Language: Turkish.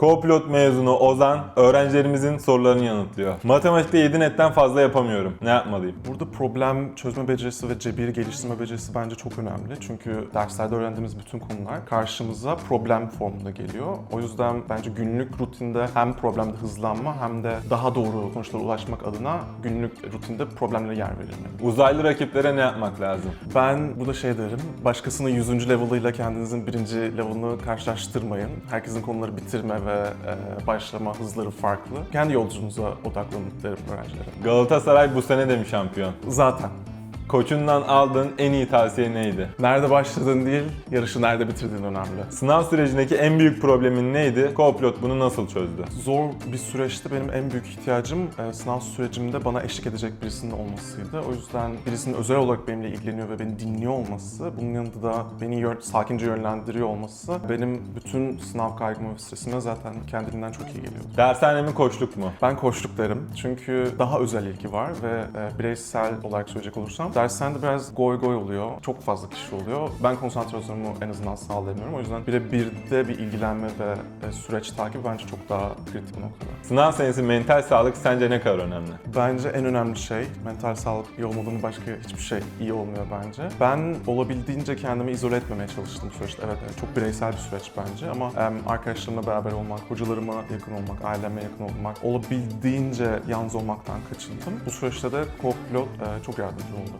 Co-pilot mezunu Ozan öğrencilerimizin sorularını yanıtlıyor. Matematikte 7 netten fazla yapamıyorum. Ne yapmalıyım? Burada problem çözme becerisi ve cebir geliştirme becerisi bence çok önemli. Çünkü derslerde öğrendiğimiz bütün konular karşımıza problem formunda geliyor. O yüzden bence günlük rutinde hem problemde hızlanma hem de daha doğru sonuçlara ulaşmak adına günlük rutinde problemlere yer verilmeli. Uzaylı rakiplere ne yapmak lazım? Ben burada şey derim, başkasının 100. level'ıyla kendinizin birinci level'ını karşılaştırmayın. Herkesin konuları bitirme ve e, başlama hızları farklı. Kendi yolculuğunuza odaklanın derim öğrencilere. Galatasaray bu sene de mi şampiyon? Zaten. Koçundan aldığın en iyi tavsiye neydi? Nerede başladığın değil, yarışı nerede bitirdiğin önemli. Sınav sürecindeki en büyük problemin neydi? Co-pilot bunu nasıl çözdü? Zor bir süreçte benim en büyük ihtiyacım e, sınav sürecimde bana eşlik edecek birisinin olmasıydı. O yüzden birisinin özel olarak benimle ilgileniyor ve beni dinliyor olması, bunun yanında da beni yön- sakince yönlendiriyor olması benim bütün sınav kaygıma ve stresime zaten kendiliğinden çok iyi geliyor. Dershane mi koçluk mu? Ben koçluk derim çünkü daha özel ilgi var ve e, bireysel olarak söyleyecek olursam dershanede biraz goy goy oluyor. Çok fazla kişi oluyor. Ben konsantrasyonumu en azından sağlayamıyorum. O yüzden birebir bir ilgilenme ve e, süreç takibi bence çok daha kritik bir noktada. Sınav senesi mental sağlık sence ne kadar önemli? Bence en önemli şey mental sağlık iyi olmadığında başka hiçbir şey iyi olmuyor bence. Ben olabildiğince kendimi izole etmemeye çalıştım süreçte. Evet, evet çok bireysel bir süreç bence ama em, arkadaşlarımla beraber olmak, hocalarıma yakın olmak, aileme yakın olmak, olabildiğince yalnız olmaktan kaçındım. Bu süreçte de co-pilot e, çok yardımcı oldu.